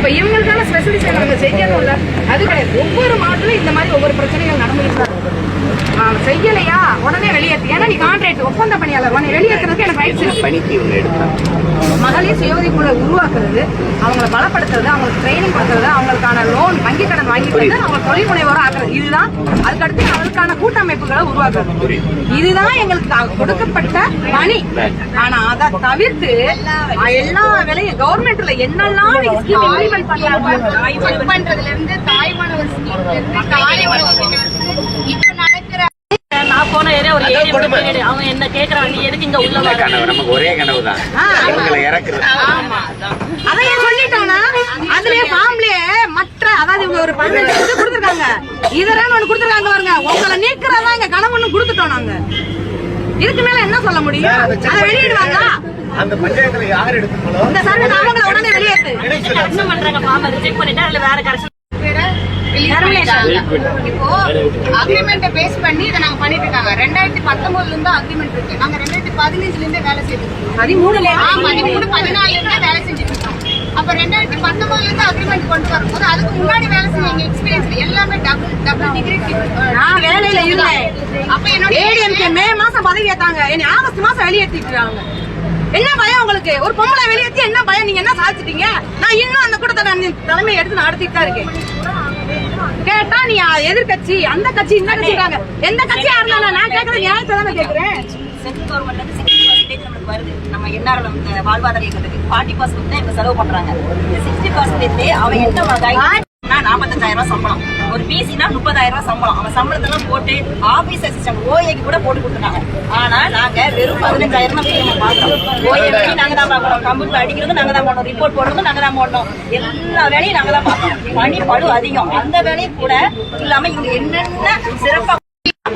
அப்ப இவங்களுக்கான ஸ்பெஷலிஸ்ட் நம்ம செய்யணும்ல அது கிடையாது. ஒவ்வொரு மாவட்டத்திலும் இந்த மாதிரி ஒவ்வொரு பிரச்சனைகள் நடந்துட்டு செய்யலையா? உடனே வெளியேற்று ஏன்னா நீ கான்ட்ராக்ட் ஒப்பந்த பணியாளர். உன்னை வெளியேற்றுறதுக்கு எனக்கு ரைட்ஸ் பணிக்கு மகளிர் சுய குழு உருவாக்குறது அவங்கள பலப்படுத்துறது அவங்களுக்கு ட்ரைனிங் கொடுக்கறது அவங்களுக்கான லோன் வங்கி கடன் வாங்கி தந்து அவங்க தொழில் முனைவோரா ஆக்குறது. இதுதான் அதுக்கடுத்து அவங்களுக்கான கூட்டமைப்புகளை உருவாக்குறது. இதுதான் எங்களுக்கு கொடுக்கப்பட்ட பணி. ஆனா அதை தவிர்த்து எல்லா வேலையும் கவர்மெண்ட்ல என்னெல்லாம் ஸ்கீம் இம்ப்ளிமெண்ட் பண்ணாங்க செக் பண்றதுல இருந்து தாய்மானவர் ஸ்கீம்ல இருந்து தாய்மானவர் இப்ப நடக்கிற நான் போன ஏரியா ஒரு ஏரியா. கேடு அவன் என்ன கேக்குறான் நீ எதுக்கு இங்க உள்ள கனவு நமக்கு ஒரே கனவு தான். ஆ. இவங்களை இறக்குறது. அதை ஏன் சொல்லிட்டோம்னா அதுலயே ஃபார்ம்லயே மற்ற அதாவது இவங்க ஒரு பதினஞ்சு இது கொடுத்துருக்காங்க. இதெல்லாம் ஒண்ணு கொடுத்துருக்காங்க பாருங்க. உங்களை நீக்கிறதா எங்க கனவுன்னு கொடுத்துட்டோம் நாங்க. இதுக்கு மேல என்ன சொல்ல முடியும்? அதை வெளியிடுவாங்க அந்த பஞ்சாயத்துல யார் எடுத்துக்கணும்? இந்த சர்வே அவங்கள உடனே வெளியேற்று கரெக்ஷன் பண்றாங்க ஃபார்ம் ரிஜெக்ட் பண்ணிட்டா அதுல வேற கரெக்ஷன். இப்போ அக்ரிமெண்ட்டை பேஸ் பண்ணி இதை நாங்க பண்ணிட்டு இருக்காங்க ரெண்டாயிரத்தி பத்தொன்பதுல இருந்து அக்ரிமெண்ட் இருக்கு. நாங்க ரெண்டாயிரத்தி பதினஞ்சுல இருந்தே வேலை பதிமூணுல? ஆ, பதிமூணு பதினாலுல இருந்தே வேலை செஞ்சுட்டு இருக்கோம். அப்ப ரெண்டாயிரத்தி பத்தொன்பதுல இருந்து அக்ரிமெண்ட் கொண்டு வரும்போது அதுக்கு முன்னாடி வேலை செஞ்ச எங்க எக்ஸ்பீரியன்ஸ் எல்லாமே டபுள் டபுள் டிகிரி நான் வேலையில இருந்தேன் அப்ப என்னோட ஏடிஎம்கே மே மாசம் பதவி ஏத்தாங்க என்னை ஆகஸ்ட் மாசம் வெளியேற்றிட்டாங்க என்ன பயம் உங்களுக்கு? ஒரு பொம்பளை வெளியேற்றி என்ன பயம்? நீங்க என்ன சாதிச்சிட்டீங்க? நான் இன்னும் அந்த கூட்டத்தை நான் தலைமை எடுத்து நடத்திட்டு தான் இருக்கேன். கேட்டா நீ எதிர்கட்சி அந்த கட்சி இந்த கட்சிக்காங்க எந்த கட்சியா இருந்தாலும் நான் கேட்கறது நியாயத்தை தானே கேட்கிறேன் சென்ட்ரல் கவர்மெண்ட்ல இருந்து சிக்ஸ்டி பர்சன்டேஜ் நம்மளுக்கு வருது. நம்ம என்ஆர்எல் இந்த வாழ்வாதார இயக்கத்துக்கு. ஃபார்ட்டி பர்சன்ட் தான் இப்ப செலவு பண்றாங்க. இந்த சிக்ஸ்டி பர்சன்டேஜ் அவன் என்ன வகை? நாற்பத்தஞ்சாயிரம் ரூபாய் சம்பளம். ஒரு பிசினா முப்பதாயிரம் ரூபாய் சம்பளம். அவன் சம்பளத்தெல்லாம் போட்டு ஆபீஸ் அசிஸ்டன்ட் ஓஏக்கு கூட போட்டு கொடுத்துருக்காங்க ஆனா நாங்க வெறும் பதினஞ்சாயிரம் தான் போய் நம்ம பாக்குறோம் ஓஏக்கு நாங்க தான் பாக்குறோம் கம்ப்யூட்டர் அடிக்கிறது நாங்க தான் பண்ணோம் ரிப்போர்ட் போடுறது நாங்க தான் பண்ணோம் எல்லா வேலையும் நாங்க தான் பார்க்கணும் பணி பழு அதிகம். அந்த வேலையும் கூட இல்லாம இவங்க என்னென்ன சிறப்பா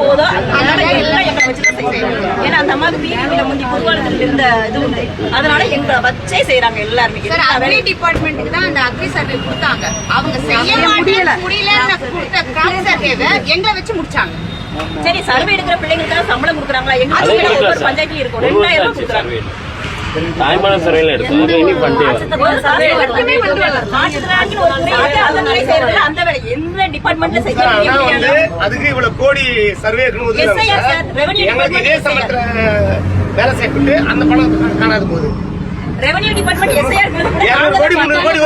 போதோ அதனால எல்லாம் எங்களை வச்சுதான் செய்யறாங்க ஏன்னா அந்த அம்மாவுக்கு பிரிவில முந்தி பொதுவாளத்தில் இருந்த இது உண்டு. அதனால எங்களை வச்சே செய்யறாங்க எல்லாருமே. சார் அக்ரி டிபார்ட்மெண்ட்டுக்கு தான் அந்த அக்ரி சர்வே கொடுத்தாங்க. அவங்க செய்ய முடியல. கொடுத்த சர்வேவை எங்களை வச்சு முடிச்சாங்க. சரி சர்வே எடுக்கிற பிள்ளைங்களுக்காக சம்பளம் கொடுக்குறாங்களா? எங்களுக்கு ஒவ்வொரு பஞ்சாயத்து இருக்கும். ரெண்டாயிரம் ரூபாய் கொடுக்குறாங்க. தாய்மான சரையில் எடுத்தோம். அது இனி பண்ணிட்டு அதுக்கு இவ்வளவு கோடி சர்வே எங்களுக்கு இதே சமயத்துல வேலை செய்யப்பட்டு அந்த பணம் காணாது போகுது. ரெவன்யூ டிபார்ட்மெண்ட் எஸ்ஐஆர் கோடி முந்நூறு கோடி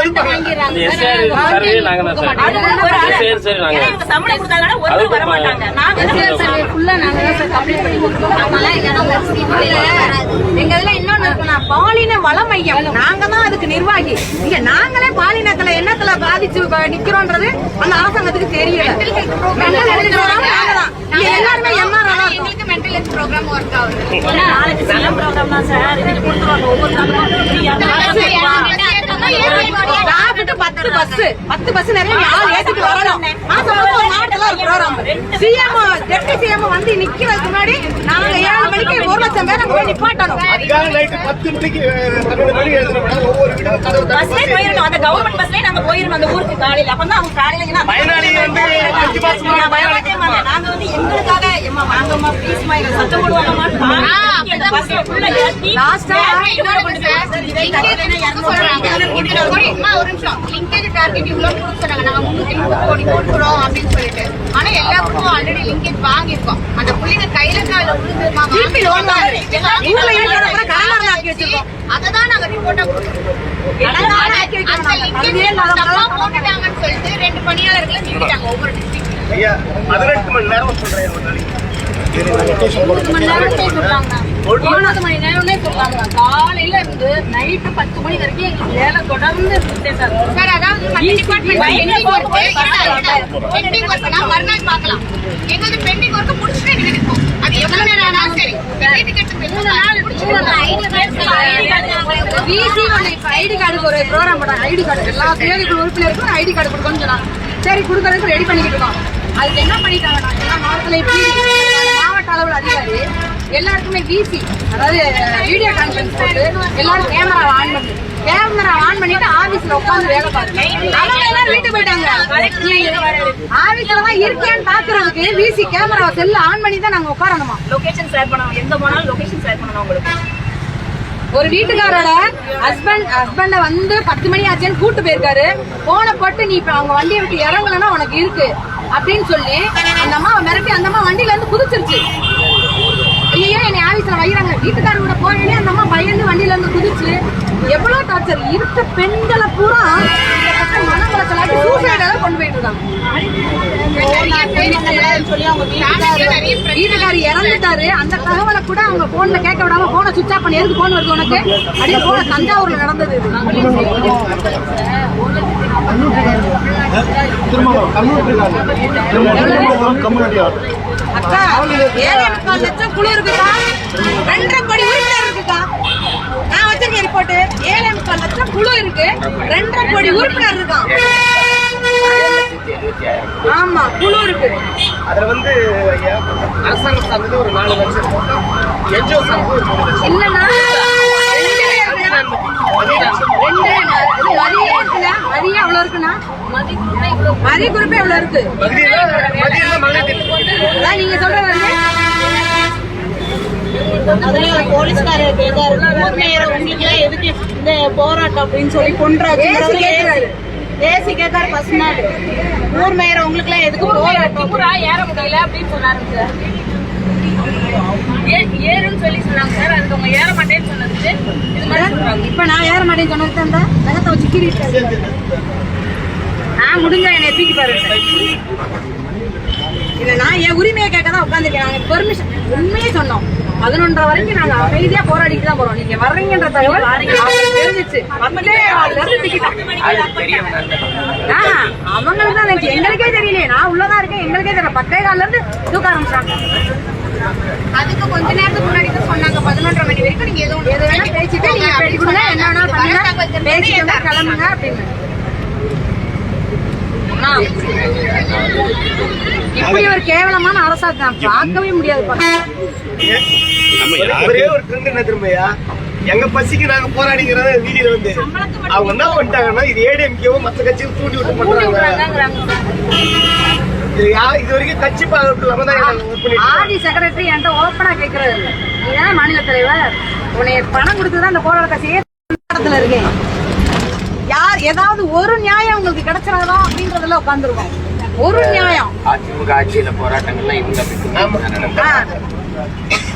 சம்பளம் கொடுத்தாங்கன்னா வர மாட்டாங்க நாங்க எங்க இதுல இன்னொன்னு இருக்குன்னா பாலின வள மையம். நாங்க தான் அதுக்கு நிர்வாகி. இங்க நாங்களே பாலினத்துல என்னத்துல பாதிச்சு நிக்கிறோன்றது அந்த அரசாங்கத்துக்கு தெரியல. எல்லாருமே எம்ஆர் ஹெல்த் ப்ரோக்ராம் ஒர்க் ஆகுது. நாளைக்கு ப்ரோக்ராம் தான் சார். இன்னைக்கு கொடுத்துருவாங்க ஒவ்வொரு ஸ்டாஃப்க்கு பத்து பஸ். பத்து பஸ். நிறைய நீ ஆள் ஏத்திட்டு வரணும். மாசம் மாசம் ஒரு மாவட்டத்துல ஒரு ப்ரோக்ராம் சிஎம் டெப்டி சிஎம் வந்து நிக்கிறதுக்கு முன்னாடி நாங்க ஏழு மணிக்கு ஒரு லட்சம் பேர் அங்க போய் நிப்பாட்டணும். பத்து மணிக்கு பஸ்லயே போயிடணும் அந்த கவர்மெண்ட் பஸ்லயே நாங்க போயிடணும் அந்த ஊருக்கு காலையில. அப்பதான் அவங்க காலையில ஏன்னா பயனாளி வந்து அஞ்சு மாசமா நான் பயப்படவே மாட்டேன். நாங்க வந்து எங்களுக்காக எம்மா ப்ளீஸ்மா எங்க சத்தம் கொடுக்குறோம் அப்படின்னு சொல்லிட்டு. ஆனா எல்லாருக்கும் already linkage வாங்கியிருக்கோம். அந்த புள்ளைங்க கையில கால்ல விழுந்து. அததான் நாங்க எல்லாம் போட்டுட்டாங்கன்னு சொல்லிட்டு ரெண்டு பணியாளர்களை நீக்கிட்டாங்க ஒவ்வொரு. ஐயா பதினெட்டு மணி நேரம் சொல்றேன் ஒரு நாளைக்கு ஒன்பது மணி நேரம்னே சொல்றாங்க காலையில இருந்து நைட்டு பத்து மணி வரைக்கும் எங்களுக்கு வேலை தொடர்ந்து இருந்துட்டே சார். சார் அதாவது மத்த டிபார்ட்மெண்ட் பெண்டிங் ஒர்க் பெண்டிங் ஒர்க்னா மறுநாள் பார்க்கலாம். எங்களுக்கு பெண்டிங் ஒர்க் முடிச்சுட்டு நீங்க நிற்போம் அது எவ்வளவு நேரம் ஆனாலும் சரி. ஐடி கார்டுக்கு ஒரு ப்ரோக்ராம் போட்டாங்க. ID card. எல்லா சுயதிக்குழு உறுப்பினருக்கும் ஐடி கார்டு கொடுக்கணும்னு சொன்னாங்க. சரி கொடுக்கறதுக்கு ரெடி பண்ணிக்கிட்டு இருக்கோம். அதுக்கு என்ன பண்ணிட்டாங்கன்னா எல்லா மாவட்டத்திலையும் அளவில் அதிகாரி எல்லாருக்குமே பிசி அதாவது வீடியோ கான்ஃபரன்ஸ் போட்டு எல்லாரும் கேமரா ஆன் பண்ணி. கேமரா ஆன் பண்ணிட்டு ஆபீஸ்ல உட்கார்ந்து வேலை பார்த்து அவங்க எல்லாரும் வீட்டுக்கு போயிட்டாங்க. ஆபீஸ்ல தான் இருக்கேன்னு பாக்குறதுக்கு பிசி கேமரா செல்ல ஆன் பண்ணி தான் நாங்க உட்காரணுமா? லொகேஷன் ஷேர் பண்ணணும். எங்க போனாலும் லொகேஷன் ஷேர் பண்ணணும் உங்களுக்கு ஒரு வீட்டுக்காரோட ஹஸ்பண்ட் ஹஸ்பண்ட வந்து பத்து மணி ஆச்சுன்னு கூட்டு போயிருக்காரு. போன போட்டு நீ இப்ப அவங்க வண்டியை விட்டு இறங்கலன்னா உனக்கு இருக்கு. அப்படின்னு சொல்லி அந்த அம்மா மிரட்டி அந்த அம்மா வண்டியில இருந்து குதிச்சிருச்சு. ஐயோ என்னை ஆபீஸ்ல வைக்கிறாங்க வீட்டுக்காரர் கூட போனே அந்த அம்மா பயந்து வண்டியில இருந்து குதிச்சு எவ்வளவு டார்ச்சர் இருக்க பெண்களை பூரா இந்த பக்கம் மன உளைச்சலாக்கி சூசைடால கொண்டு போயிட்டு இருக்காங்க. வீட்டுக்காரர் இறந்துட்டாரு. அந்த தகவலை கூட அவங்க போன்ல கேட்க விடாம போனை சுவிச் ஆஃப் பண்ணி எதுக்கு போன் வருது உனக்கு? அப்படியே போன தஞ்சாவூர்ல நடந்தது இது. திரும்ப கம்யூனிட்டி கம்யூனிட்டி அக்கா ஏழை முக்கால் லட்சம் குழு இருக்குக்கா ரெண்டரை கோடி உறுப்பினர் இருக்குக்கா நான் வச்சிருக்கேன் ரிப்போர்ட் ஏழை முக்கால் லட்சம் குழு இருக்கு ரெண்டரை கோடி உறுப்பினர் இருக்கான் ஆமா குழு இருக்கு அதுல வந்து ஐயா, அரசாங்கம் ஒரு நாலு லட்சம் என்ஜிஓ சார்ந்தது இல்லைன்னா மதி குறிப்பே இவ்வளவு இருக்கு நீங்க சொல்றது வந்து அதுலயும் ஒரு போலீஸ்காரர் கேட்டாரு ஊர் மேயர் உங்களுக்கு எதுக்கு இந்த போராட்டம்? அப்படின்னு சொல்லி கொன்றாச்சு ஏசி கேட்காரு ஃபர்ஸ்ட் நாள் ஊர் மேயர் உங்களுக்கு எதுக்கு போராட்டம்? ஏற முடியல அப்படின்னு சொன்னாரு ஏறுன்னு சொல்லி சொன்னாங்க சார். அதுக்கு அவங்க ஏற மாட்டேன்னு சொன்னதுக்கு இது மாதிரி சொல்றாங்க. இப்ப நான் ஏற மாட்டேன்னு சொன்னது அந்த நகத்தை வச்சு கீறிட்டு நான் முடிஞ்சா என்னை தூக்கி பாரு. இல்ல நான் என் உரிமையை கேட்க தான் உட்காந்துருக்கேன் நாங்க பெர்மிஷன் உண்மையே சொன்னோம். பதினொன்றரை வரைக்கும் நாங்க அமைதியா போராடிட்டு தான் போறோம். நீங்க வர்றீங்கன்ற தகவல் அவங்களுக்கு தெரிஞ்சிச்சு. அவங்களுக்கு தான். எங்களுக்கே தெரியலையே. நான் உள்ளதா இருக்கேன். எங்களுக்கே தெரியல. பத்தே கால்ல இருந்து தூக்க ஆரம்பிச்சாங்க. அதுக்கு கொஞ்ச நேரத்துக்கு முன்னாடி தான் சொன்னாங்க பதினொன்றரை மணி வரைக்கும் நீங்க எதுவும் எது வேணா பேசிட்டு நீங்க என்ன பண்ணுங்க. பேசிட்டு வந்தா கிளம்புங்க அப்படின்னு. இப்படி ஒரு கேவலமான அரசாங்கம் நான் பார்க்கவே முடியாது. ஒரே ஒரு ட்ரெண்ட் என்ன திரும்பியா எங்க பசிக்கு நாங்க போராடிக்கிறத வீடியோ வந்து அவங்க என்ன பண்ணிட்டாங்கன்னா இது ஏடிஎம்கேவும் மத்த கட்சியும் தூண்டி விட்டு பண்றாங்க இது வரைக்கும் கட்சி. ஆதி செக்ரட்டரி என்கிட்ட ஓப்பனா கேக்குறது இல்ல. நீ தானே மாநில தலைவர் உன்னைய பணம் கொடுத்துதான் அந்த போராட்டத்தை செய்ய இடத்துல இருக்கேன் யார் ஏதாவது ஒரு நியாயம் உங்களுக்கு கிடைச்சிடாதா அப்படின்றதுல உட்காந்துருக்கோம் ஒரு நியாயம் அதிமுக ஆட்சியில போராட்டங்கள்லாம் இவங்க ஆமா. ஆ.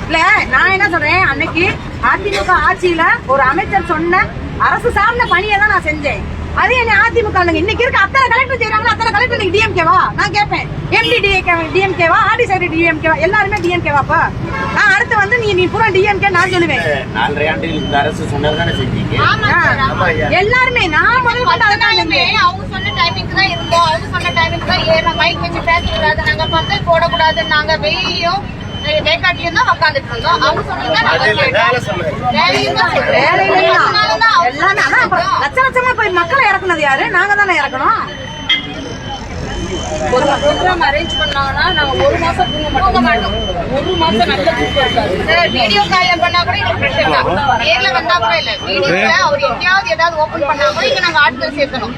இல்ல நான் என்ன சொல்றேன் அன்னைக்கு அதிமுக ஆட்சியில ஒரு அமைச்சர் சொன்ன அரசு சார்ந்த பணியை தான் நான் செஞ்சேன் அது என்ன அதிமுக இன்னைக்கு இருக்க அத்தனை கலெக்டர் செய்யறாங்க அத்தனை கலெக்டர் இன்னைக்கு டிஎம்கேவா நான் கேட்பேன் எம்டி டிஎம்கேவா ஆர்டி சைடு டிஎம்கேவா எல்லாருமே டிஎம்கேவாப்பா நான் அடுத்து வந்து நீ நீ பூரா டிஎம்கே நான் சொல்லுவேன். நாலரை ஆண்டுகள் இந்த அரசு செஞ்சீங்க? ஐயா. எல்லாருமே நான் முதல் கொண்டு அதை தான் பதினாலுமே செஞ்சேன். அவங்க சொன்ன டைமிங்க்கு தான் இருந்தோம். அவங்க சொன்ன டைமிங்க்கு தான் ஏறணும் மைக் வச்சு பேசக்கூடாது நாங்க பந்தல் போடக்கூடாது நாங்க வெயிலையும் வேக்காட்டியும் தான் உட்காந்துட்டு இருந்தோம். அவங்க அப்புறம் லட்ச லட்சமா போய் மக்களை இறக்குனது யாரு? நாங்க தானே இறக்கணும். ஒரு ப்ரோக்ராம் அரேஞ்ச் பண்ணாங்கன்னா நாங்க ஒரு மாசம் தூங்க மாட்டோம். ஒரு மாசம் நல்ல தூக்கம் இருக்காது. வீடியோ கால்ல பண்ணா கூட எங்களுக்கு பிரஷர் தான். நேர்ல வந்தா கூட இல்ல. வீடியோல அவர் எங்கேயாவது ஏதாவது ஓபன் பண்ணா கூட இங்க நாங்க ஆட்கள் சேர்க்கணும்.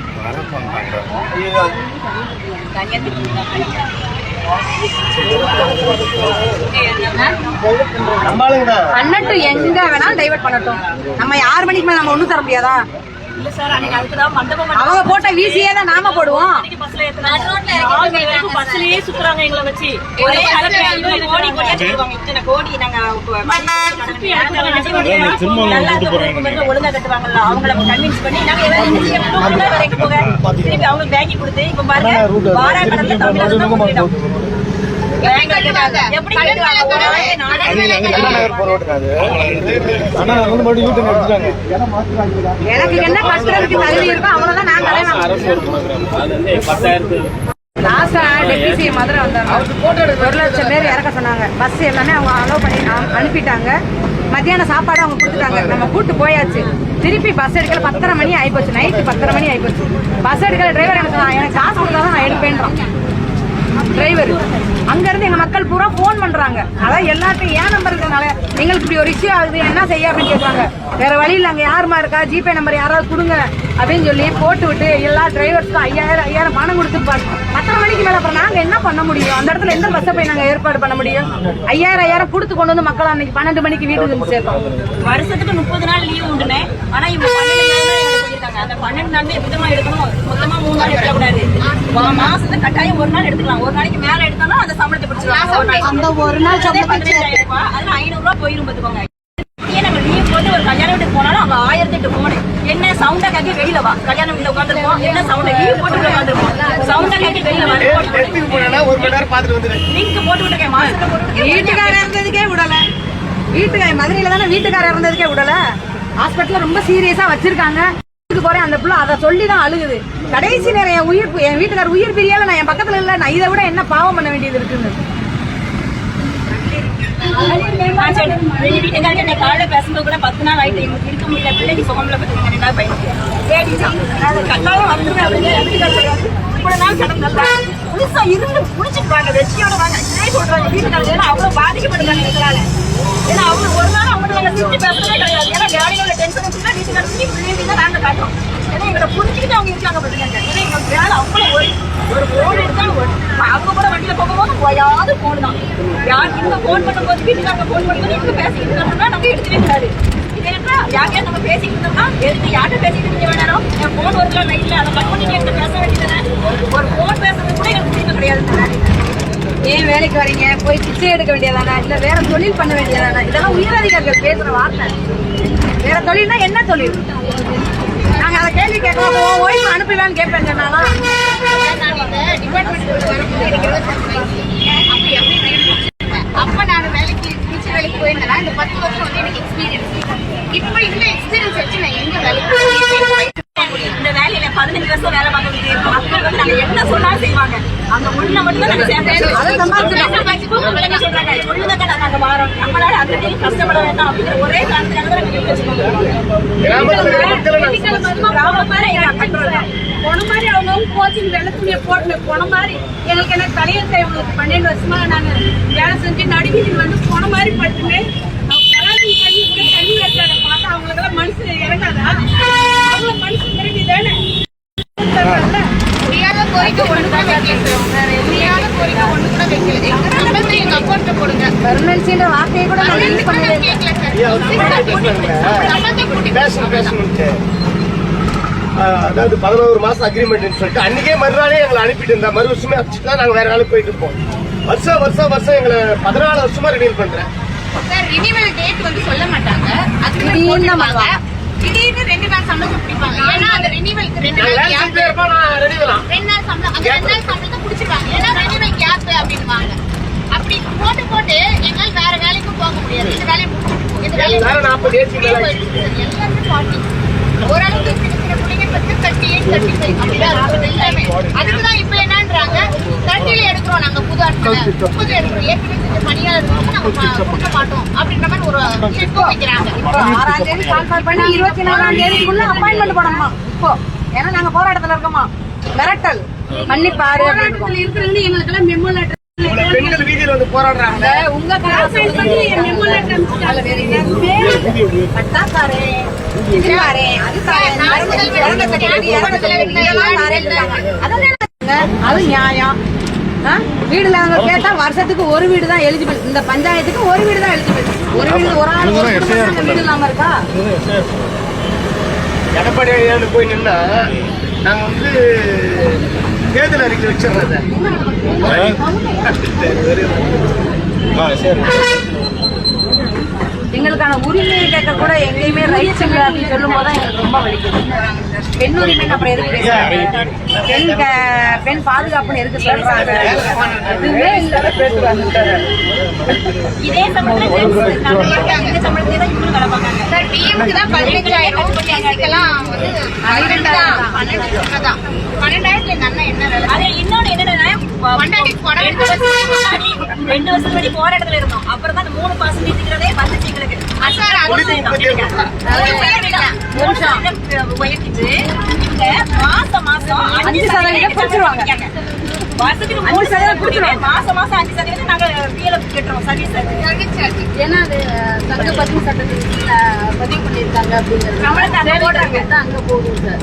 பண்ணட்டும் எங்க வேணாலும் டைவர்ட் பண்ணட்டும். நம்ம ஆறு மணிக்கு மேல நம்ம ஒண்ணும் தர முடியாதா? இல்ல சார் அன்னைக்கு அதுக்கு தான் மண்டபம் அவங்க போட்ட வீசியே தான் நாம போடுவோம். பஸ்ல ஏத்துனாங்க. பஸ்லயே சுத்துறாங்க எங்களை வச்சு. ஒரே இவ்வளவு கோடி சொல்லுவாங்க இத்தனை கோடி நாங்க ஒழுங்கா கட்டுவாங்கல்ல. அவங்கள கன்வின்ஸ் பண்ணி நாங்க வரைக்கும் போக. திருப்பி அவங்க பேக்கி கொடுத்து இப்ப பாருங்க தமிழ்நாடு எனக்கு என்ன கஷ்டம் இருக்கு தகுதி இருக்கோ அவ்வளவுதான் நான் தலைவன் லாஸ்டா டெப்டி மதுரை வந்தாங்க ஒரு லட்சம் பேர் இறக்க சொன்னாங்க பஸ் எல்லாமே அவங்க அலோவ் பண்ணி அனு- அனுப்பிட்டாங்க மத்தியான சாப்பாடு அவங்க கொடுத்துட்டாங்க நம்ம கூட்டு போயாச்சு திருப்பி பஸ் எடுக்கல பத்தரை மணி ஆயிப்போச்சு நைட்டு பத்தரை மணி ஆயிப்போச்சு பஸ் எடுக்கல டிரைவர் எனக்கு எனக்கு காசு கொடுத்தா நான் எடுப்பேன்றான் டிரைவர் அங்க இருந்து எங்க மக்கள் பூரா போன் பண்றாங்க. அதான் எல்லாத்தையும் ஏன் நம்பர் இருக்கனால எங்களுக்கு இப்படி ஒரு இஷ்யூ ஆகுது என்ன செய்ய அப்படின்னு கேட்குறாங்க வேற வழி இல்ல அங்க யாருமா இருக்கா? ஜிபே நம்பர் யாராவது கொடுங்க அப்படின்னு சொல்லி போட்டு விட்டு எல்லா டிரைவர்ஸ்க்கும் ஐயாயிரம் ஐயாயிரம் பணம் கொடுத்துருப்பாங்க பத்தரை மணிக்கு மேல அப்புறம் நாங்க என்ன பண்ண முடியும்? அந்த இடத்துல எந்த பஸ்ஸை போய் நாங்க ஏற்பாடு பண்ண முடியும்? ஐயாயிரம் ஐயாயிரம் கொடுத்து கொண்டு வந்து மக்கள் அன்னைக்கு பன்னெண்டு மணிக்கு வீட்டுக்கு சேர்த்தோம். வருஷத்துக்கு முப்பது நாள் லீவ் உண்டுனே ஆனா இவங்க பன்னெண்டு நாள் தான் எனக்கு சொல்லியிருக்காங்க அந்த பன்னெண்டு நாள் விதமா எடுக்கணும். மொத்தமா மூணு நாள் எடுக்கக்கூடாது. மாசத்துல கட்டாயம் ஒரு நாள் எடுத்துக்கலாம். ஒரு நாளைக்கு மேல எடுத்தோம்னா அந்த சம்பளத்தை பிடிச்சிக்கலாம். அந்த ஒரு நாள் பதினஞ்சாயிரம் ரூபாய் அதுல ஐநூறு ரூபாய் போயிரும் பாத்துக்கோங்க. நம்ம லீவ் போட்டு ஒரு கல்யாண வீட்டுக்கு போனாலும் அவங்க ஆயிரத்தி எட்டு போனு என்ன சவுண்டா கேட்க வெளியில வா. கல்யாணம் வீட்டுல உட்காந்துருப்போம் என்ன சவுண்டா லீவ் போட்டு உட்காந்துருப்போம் சவுண்டா கேட்க வெளியில வா. எடுத்துக்கு போனா ஒரு மணி நேரம் பார்த்துட்டு வந்துடுறேன் லிங்க் போட்டு விட்டுருக்கேன். மாசத்துல போட்டு வீட்டுக்காரர் இருந்ததுக்கே விடல. வீட்டுக்கார மதுரையில தானே வீட்டுக்காரர் இருந்ததுக்கே விடல. ஹாஸ்பிட்டல்ல ரொம்ப சீரியஸா வச்சிருக்காங்க. போறேன் அந்த பிள்ளை அதை சொல்லி தான் அழுகுது. கடைசி நேரம் என் உயிர் என் வீட்டுக்காரர் உயிர் பிரியால நான் என் பக்கத்துல இல்லை நான் இதை விட என்ன பாவம் பண்ண வேண்டியது இருக்குன்னு. வீட்டுக்காரங்க என்னை காலையில பேசும்போது கூட பத்து நாள் ஆயிட்டு எங்களுக்கு இருக்க முடியல பிள்ளைக்கு சுகம்ல பத்தி ரெண்டாவது பையனுக்கு சரி அது கட்டாயம் வந்துருவேன் அப்படின்னு என் இவ்வளவு நாள் கடந்தல்ல புதுசா இருந்து புடிச்சிட்டு வாங்க வெற்றியோட வாங்க இதே சொல்றாங்க வீட்டுக்காரங்க ஏன்னா அவ்வளவு பாதிக்கப்படுறாங்க ஏன்னா அவங்க ஒரு நாள் அவங்க நாங்க பேசுறதே டென்ஷன் ஃபுல்லா வீட்டுக்காரங்க பிள்ளைங்க தான் நாங்க காட்டுறோம். ஏன்னா எங்களை புரிஞ்சுக்கிட்டு அவங்க இருக்காங்க பாத்துக்கங்க ஏன்னா எங்களுக்கு வேலை அவ்வளோ ஒரு ஒரு ஃபோன் எடுத்தா ஒரு அவங்க கூட வண்டியில போகும்போது ஓயாது ஃபோன் தான். யார் இவங்க ஃபோன் பண்ணும்போது வீட்டுக்காரங்க போன் பண்ணும்போது இவங்க பேசிக்கிட்டு இருந்தோம்னா நம்ம எடுக்கவே கூடாது. இதே யாரையாவது நம்ம பேசிக்கிட்டு இருந்தோம்னா எதுக்கு யார்கிட்ட பேசிக்கிட்டு இருக்க வேணாம் என் ஃபோன் வருதுல நைட்டில் அதை கட் பண்ணி என்கிட்ட பேச வேண்டியதானே ஒரு ஃபோன் பேசுறது கூட எனக்கு புரியுது கிடையாது ஏன் வேலைக்கு வரீங்க? போய் பிச்சை எடுக்க வேண்டியதானே இல்லை வேற தொழில் பண்ண வேண்டியதானா இதெல்லாம் உயரதிகாரிகள் பேசுகிற வார்த்தை. வேற தொழில்னா என்ன தொழில்? நாங்க அதை கேள்வி கேட்கலாம் ஒய்ஃப் அனுப்புவேன்னு கேட்பேன் வயசு அப்ப நான் வேலைக்கு டீச்சர் வேலைக்கு போயிருந்தேன்னா இந்த பத்து வருஷம் வந்து எனக்கு எக்ஸ்பீரியன்ஸ் இப்ப இந்த எக்ஸ்பீரியன்ஸ் வச்சு நான் எங்க வேலைக்கு போய் இந்த வேலையில பதினஞ்சு வருஷம் வேலை பார்த்துட்டு மக்கள் வந்து நாங்க என்ன சொன்னாலும் செய்வாங்க. அந்த உள்ள மட்டும் நாங்க சேர்ந்து சம்பாதிச்சிட்டோம். பிள்ளைங்க சொல்றாங்க? சொல்லுங்க நாங்க மாறோம் நம்மளால டைம் கஷ்டப்பட வேண்டாம் அப்படிங்கிற ஒரே காரணத்துக்காக தான் நாங்க வச்சுக்கோங்க கிராமம் மாதிரி கட்டுறோம் போன மாதிரி அவங்க கோச்சிங் வெள்ள துணியை போட்டு போன மாதிரி எங்களுக்கு என்ன தலையத்தை இவங்களுக்கு பன்னெண்டு வருஷமா நாங்க வேலை செஞ்சு நடுவீதியில் வந்து போன மாதிரி படுத்துமே பலாதி தண்ணி கூட தண்ணி வச்சாங்க பார்த்தா அவங்களுக்கெல்லாம் மனசு இறங்காதா அவங்க மனசு திரும்பி தானே முடியாத கோரிக்கை ஒண்ணு கூட வைக்கல முடியாத கோரிக்கை ஒண்ணு கூட வைக்கல எங்க சம்பளத்தை எங்க அக்கௌண்ட்ல போடுங்க பெர்மனன்சின்ற வார்த்தையை கூட நாங்க யூஸ் பண்ணவே இல்லை. அதாவது பதினோரு மாசம் அக்ரிமெண்ட் சொல்லிட்டு அன்னைக்கே மறுநாளே எங்களை அனுப்பிட்டு இருந்தா மறு வருஷமே அடிச்சுட்டு நாங்க வேற நாளுக்கு போயிட்டு இருப்போம். வருஷம் வருஷம் வருஷம் எங்களை பதினாலு வருஷமா ரினியூல் பண்றேன். சார் ரினிவல் டேட் வந்து சொல்ல மாட்டாங்க. அக்ரிமெண்ட் திடீர்னு ரெண்டு நாள் சம்பளத்தை பிடிப்பாங்க ஏன்னா அந்த ரினிவலுக்கு ரெண்டு நாள் நான் பண்ணலாம் ரெண்டு நாள் சம்பளம் அந்த ரெண்டு நாள் சம்பளத்தை பிடிச்சிருவாங்க ஏன்னா ரினிவல் கேப் அப்படின்வாங்க அப்படி போட்டு போட்டு வேலைக்கும் போக முடியாது. இந்த வேலையை முடிச்சுட்டு இந்த வேலையை. எல்லாமே ஃபார்ட்டி ஓரளவுக்கு சின்ன சின்ன பிள்ளைங்க பத்தி தேர்ட்டி எயிட் தேர்ட்டி ஃபைவ் அப்படிதான் இருக்குது. எல்லாமே. அதுக்குதான் இப்ப என்னன்றாங்க? தேர்ட்டில எடுக்கிறோம் நாங்க புது ஆட்களை. முப்பது எடுக்கிறோம். ஏற்கனவே செஞ்ச ப- கொடுக்க மாட்டோம் அப்படின்ற மாதிரி ஒரு செட்டும் வைக்கிறாங்க. இப்போ ஆறாம் தேதி கால் பண்ணி இருபத்தி நாலாம் தேதிக்குள்ள அப்பாயின்மெண்ட் போடணுமா? இப்போ. ஏன்னா நாங்க போராட்டத்துல இருக்கோமா? மிரட்டல். மன்னிப்பாரு போராட்டத்துல இருக்கிறவங்க எங்களுக்கு எல்லாம் மெமோ லெட்டர் இவ்வளவு பெண்கள் வீதியில வந்து போராடுறாங்க. உங்க அது நியாயம். ஆ? வீடுல அவங்க கேட்டா வருஷத்துக்கு ஒரு வீடு தான் எலிஜிபிள் இந்த பஞ்சாயத்துக்கு ஒரு வீடு தான் எலிஜிபிள் ஒரு வீடு ஒரு ஆள் வீடு இல்லாம இருக்கா? எடப்பாடி போய் நின்னா நாங்க வந்து தேர்தல் அறிக்கை வச்சிடுறத. எங்களுக்கான உரிமையை கேட்க கூட எங்கேயுமே ரைட்ஸ் இல்லை அப்படின்னு சொல்லும் போது எங்களுக்கு ரொம்ப வலிக்குது. பெண் உரிமை அப்புறம் எதுக்கு பேசுறாங்க பெண் பெண் பாதுகாப்புன்னு எதுக்கு சொல்றாங்க? எதுவுமே இல்லாத பேசுறாங்க இதே தான் தான் தான் தான் பன்னெண்டாயிரத்துல என்ன அது இன்னொன்னு என்னன்னா ரெண்டு வருஷத்துக்கு வருஷத்துக்கு முன்னாடி போராட்டத்துல இருந்தோம். அப்புறம் தான் அந்த மூணு பர்சன்டேஜ்ங்கிறதே வந்துச்சு எங்களுக்கு. உயர்த்திட்டு மாசம் மாசம் அஞ்சு சதவீதம் குறைச்சிருவாங்க. குறைச்சிருவாங்க வருஷத்துக்கு மூணு சதவீதம் கொடுத்துருவோம். மாசம் மாசம் அஞ்சு சதவீதம் நாங்க பிஎல்எஃப் கட்டுறோம் சர்வீஸ் ஏன்னா அது தங்க பதிவு சட்டத்தில் பதிவு பண்ணியிருக்காங்க அப்படிங்கிறது. நம்மளுக்கு அங்க போடுறாங்க. தான் அங்க போகுது சார்.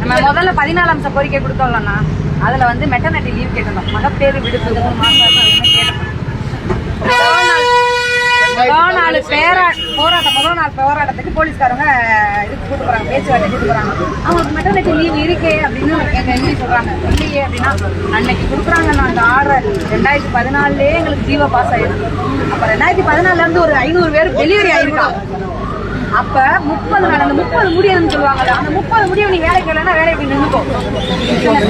நம்ம முதல்ல பதினாலு அம்சம் கோரிக்கை கொடுத்தோம்லண்ணா. அதுல வந்து மெட்டர்னிட்டி லீவ் கேட்டோம் மகப்பேறு விடுப்பு மூணு கேட்டோம் முதல் நாள் பேரா போராட்டம் முதல் நாள் போராட்டத்துக்கு போலீஸ்காரங்க இதுக்கு கூட்டு பேச்சுவார்த்தை கூட்டு அவங்களுக்கு மெட்டர்னிட்டி லீவ் இருக்கே அப்படின்னு எங்க எம்பி சொல்றாங்க. இல்லையே அப்படின்னா அன்னைக்கு கொடுக்குறாங்க நான் அந்த ஆர்டர் ரெண்டாயிரத்தி பதினாலுலயே எங்களுக்கு ஜீவோ பாஸ் ஆயிருக்கு அப்ப ரெண்டாயிரத்தி பதினாலுல இருந்து ஒரு ஐநூறு பேர் டெலிவரி ஆயிருக்காங்க அப்ப முப்பது நாள் அந்த முப்பது முடியணும்னு சொல்லுவாங்கல்ல அந்த முப்பது முடிவு நீ வேலைக்கு இல்லைன்னா வேலை இப்படி நின்றுக்கும்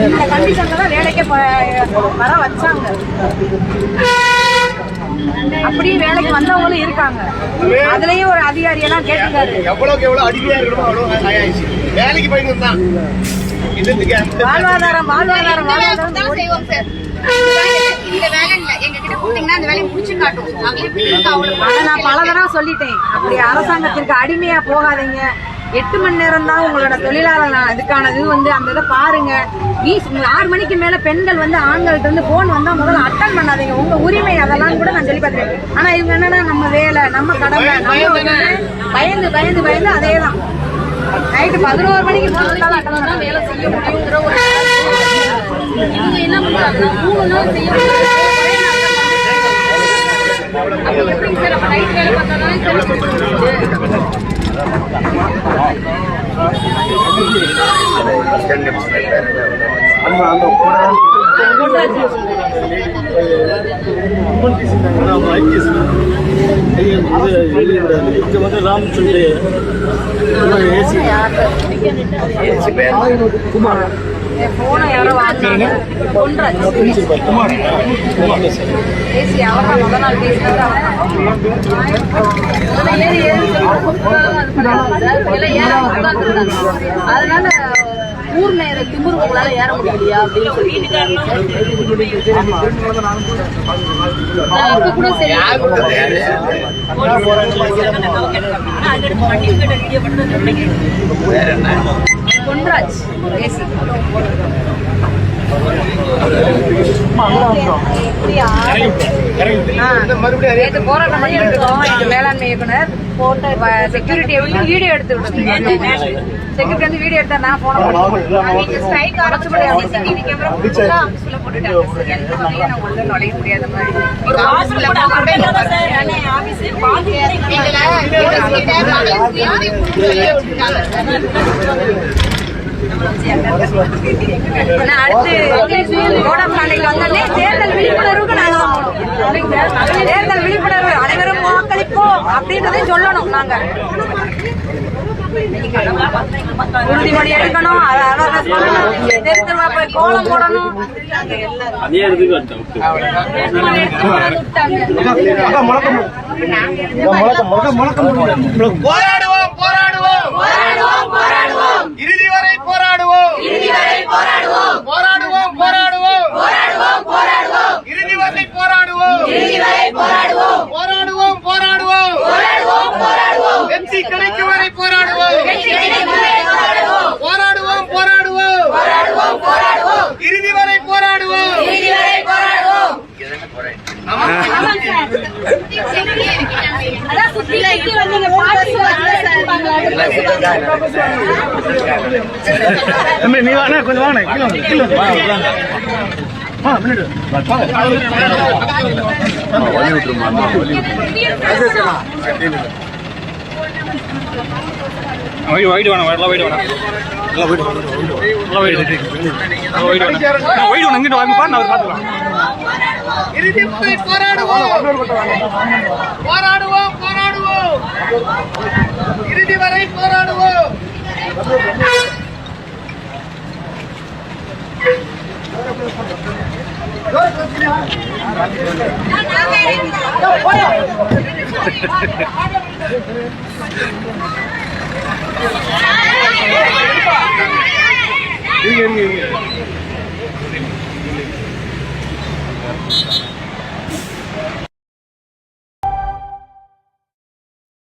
இந்த கண்டிஷன்ல தான் வேலைக்கே வர வச்சாங்க. அப்படியே வேலைக்கு வந்தவங்களும் இருக்காங்க. அதுலயும் ஒரு அதிகாரி எல்லாம் கேட்டிருக்காரு. எவ்வளவுக்கு எவ்வளவு அடிமையா இருக்கணுமோ அவ்வளவு வேலைக்கு போயிட்டு வந்தான் வாழ்வாதாரம் வாழ்வாதாரம் வாழ்வாதாரம். தான் செய்வோம் சார் இந்த வேலை இல்ல எங்க கிட்ட கொடுத்தீங்கன்னா அந்த வேலையை முடிச்சு அதை நான் பல தடவை சொல்லிட்டேன். அப்படி அரசாங்கத்திற்கு அடிமையா போகாதீங்க. எட்டு மணி நேரம் தான் உங்களோட தொழிலாளர் இதுக்கான இது வந்து அந்த இதை பாருங்க. ஆறு மணிக்கு மேல பெண்கள் வந்து ஆண்கள்ட்ட இருந்து போன் வந்தா முதல்ல அட்டன் பண்ணாதீங்க. உங்க உரிமை அதெல்லாம் கூட நான் சொல்லி பார்த்துருக்கேன் ஆனா இவங்க என்னன்னா நம்ம வேலை நம்ம கடமை நம்ம வந்து பயந்து பயந்து பயந்து அதே தான் நைட்டு பதினோரு மணிக்கு போன் வந்தாலும் அட்டன் தான் வேலை செய்ய முடியுங்கிற ஒரு இவங்க என்ன பண்றாங்கன்னா மூணு நாள் செய்ய அப்ப எப்படிங்க சார்? நைட் வேலை இங்க வந்து ராம் சொல்லி ஏசி என் போனை யாரோ வாங்கினாங்க. கொன்றாச்சு பேசி அவர்தான் முத நாள் பேசினது. அவர்தான். முதல்ல ஏறி ஏறி சொல்லி கொடுத்தாலும் அது பண்ணாங்க சார். எல்லாம் ஏறாம உட்கார்ந்துருந்தாங்க. அதனால ஊர் நேர திமுரு உங்களால ஏற முடியலையா அப்படின்னு சொல்லி நான் இப்ப கூட சரி. வேற என்ன கொன்றாச்சு பேசி ஆ. மறுபடியும் நேத்து போராட்டம் பண்ணிட்டு இருக்கோம் எங்க மேலாண்மை இயக்குனர். செக்யூரிட்டியை விட்டு வீடியோ எடுத்து விடுங்க செக்யூரிட்டி வந்து வீடியோ எடுத்தா நான் போன நீங்க ஸ்ட்ரைக் ஆரம்பிச்சு சிசிடிவி கேமரா ஃபுல்லா ஆஃபீஸ்ல போட்டுட்டாங்க சார் எந்த வகையும் நான் உள்ள நுழைய முடியாத மாதிரி. ஒரு ஹாஸ்பிட்டல் கூட அப்படியே சார் அண்ணே ஆபீஸ் பாதி எங்களை கிட்ட வச்சிருக்காங்க அடுத்து வந்தோடனே தேர்தல் விழிப்புணர்வுக்கு நாங்க தேர்தல் விழிப்புணர்வு அனைவரும் வாக்களிப்போம் அப்படின்றதையும் சொல்லணும் நாங்க. உறுதிமொழி எடுக்கணும் அதை அவேர்னஸ் பண்ணணும் தெரு தெருவா போய் கோலம் போடணும். போராடுவோம். போராடுவோம் போராடுவோம். இறுதி வரை போராடுவோம். இறுதி வரை போராடுவோம். போராடுவோம் போராடுவோம். போராடுவோம் போராடுவோம். இறுதி வரை போராடுவோம். இறுதி வரை போராடுவோம். போராடுவோம் வெற்றி கிடைக்கும் வரை போராடுவோம். போராடுவோம். போராடுவோம் இறுதி வரை போராடுவோம். இறுதி வரை போராடுவோம். அதான் சுத்தி சுத்தி வந்து இங்க பாட்டு நீ வாங்க கொஞ்சம் வேணாம் எல்லாம் வைடு வேணாம் எல்லாம் வைடு எல்லாம் வைடு எல்லாம் வைடு வேணாம் வைடு வேணும் இங்கிட்டு வாங்க. நான் பார்த்துக்கலாம் இறுதி போராடுவோம் போராடுவோம் போராடுவோம் இறுதி வரை போராடுவோம் Đi, đi, đi.